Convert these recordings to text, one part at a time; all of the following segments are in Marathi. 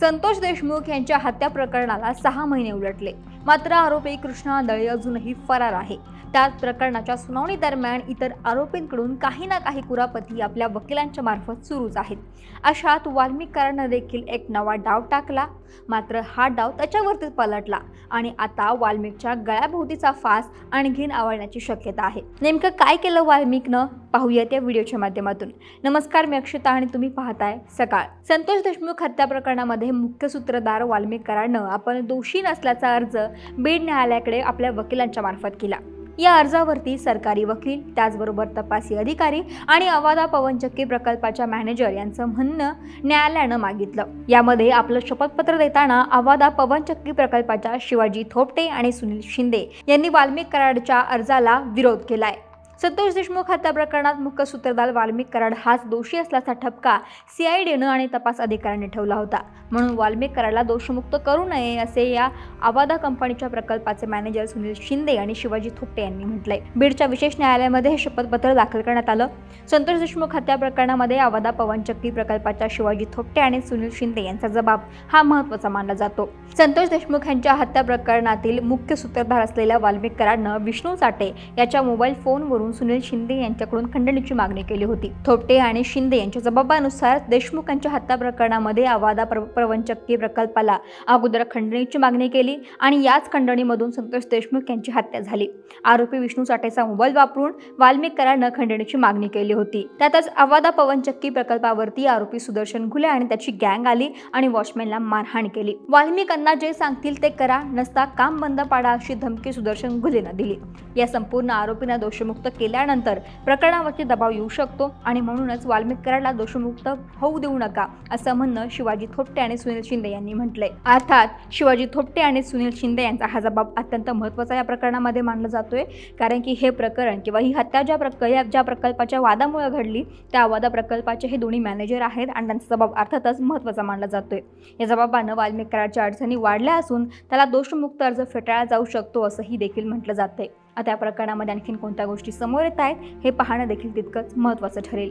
संतोष देशमुख यांच्या हत्या प्रकरणाला सहा महिने उलटले. मात्र आरोपी कृष्णा दळे अजूनही फरार आहे. त्याच प्रकरणाच्या सुनावणी दरम्यान इतर आरोपींकडून काही ना काही कुरापती आपल्या वकिलांच्या मार्फत सुरूच आहेत. अशात वाल्मिकरानं देखील एक नवा डाव टाकला. मात्र हा डाव त्याच्यावरतीच पलटला आणि आता वाल्मिकच्या गळ्याभोवतीचा फास आणखीन आवळण्याची शक्यता आहे. नेमकं काय केलं वाल्मिकनं? पाहूयात या व्हिडिओच्या माध्यमातून. नमस्कार मी अक्षता आणि तुम्ही पाहताय सकाळ. संतोष देशमुख हत्या प्रकरणामध्ये मुख्य सूत्रधार वाल्मिक कराडनं आपण दोषी नसल्याचा अर्ज बीड न्यायालयाकडे आपल्या वकिलांच्या मार्फत केला. या अर्जावरती सरकारी वकील त्याचबरोबर तपासी अधिकारी आणि अवादा पवनचक्की प्रकल्पाच्या मॅनेजर यांचं म्हणणं न्यायालयानं मागितलं. यामध्ये आपलं शपथपत्र देताना अवादा पवनचक्की प्रकल्पाच्या शिवाजी थोपटे आणि सुनील शिंदे यांनी वाल्मिक कराडच्या अर्जाला विरोध केलाय. संतोष देशमुख हत्या प्रकरणात मुख्य सूत्रधार वाल्मिक कराड हाच दोषी असल्याचा ठपका सीआयडीनं आणि तपास अधिकाऱ्यांनी ठेवला होता. म्हणून वाल्मिक कराडला दोषमुक्त करू नये असे या आवादा कंपनीच्या प्रकल्पाचे मॅनेजर सुनील शिंदे आणि शिवाजी थोपटे यांनी म्हटलंय. बीडच्या विशेष न्यायालयामध्ये हे शपथपत्र दाखल करण्यात आलं. संतोष देशमुख हत्या प्रकरणामध्ये आवादा पवनचक्की प्रकल्पाच्या शिवाजी थोपटे आणि सुनील शिंदे यांचा जबाब हा महत्त्वाचा मानला जातो. संतोष देशमुख यांच्या हत्या प्रकरणातील मुख्य सूत्रधार असलेल्या वाल्मिक कराडनं विष्णू साठे याच्या मोबाईल फोनवरून सुनील शिंदे यांच्याकडून खंडणीची मागणी केली होती. थोपटे आणि शिंदे यांच्या जबाबानुसार देशमुख यांच्या हत्या प्रकरणामध्ये आवादा प्र प्रवंचकी प्रकल्पाला अगोदर खंडणीची मागणी केली आणि याच खंडणीमधून संतोष देशमुख यांची हत्या झाली. आरोपी विष्णू साठेचा मोबाईल वापरून वाल्मिक कराडनं खंडणीची मागणी केली होती. त्यातच आवादा पवनचक्की प्रकल्पावरती आरोपी सुदर्शन घुले आणि त्याची गँग आली आणि वॉचमॅनला मारहाण केली. वाल्मिकांना जे सांगतील ते करा नसता काम बंद पाडा अशी धमकी सुदर्शन घुलेनं दिली. या संपूर्ण आरोपींना दोषमुक्त केल्यानंतर प्रकरणावरती दबाव येऊ शकतो आणि म्हणूनच वाल्मिकराला दोषमुक्त होऊ देऊ नका असं म्हणणं शिवाजी थोपटे आणि सुनील शिंदे यांनी म्हटलंय. अर्थात शिवाजी थोपटे आणि सुनील शिंदे यांचा हा जबाब अत्यंत महत्त्वाचा या प्रकरणामध्ये मानला जातोय. कारण की हे प्रकरण किंवा ही हत्या ज्या प्रक या ज्या प्रकल्पाच्या वादामुळे घडली त्या वादा प्रकल्पाचे हे दोन्ही मॅनेजर आहेत आणि त्यांचा जबाब अर्थातच महत्त्वाचा मानला जातोय. या जबाबानं वाल्मिकाराच्या अडचणी वाढल्या असून त्याला दोषमुक्त अर्ज फेटाळला जाऊ शकतो असंही देखील म्हटलं जातंय. आता या प्रकरणामध्ये आणखीन कोणत्या गोष्टी समोर येत आहेत हे पाहणं देखील तितकंच महत्त्वाचं ठरेल.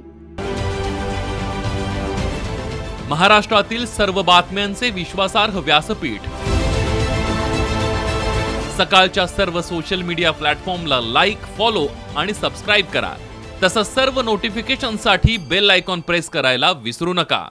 महाराष्ट्रातील सर्व बातम्यांचे विश्वासार्ह व्यासपीठ. सकाळच्या सर्व सोशल मीडिया प्लॅटफॉर्मला लाईक फॉलो आणि सबस्क्राईब करा. तसंच सर्व नोटिफिकेशनसाठी बेल आयकॉन प्रेस करायला विसरू नका.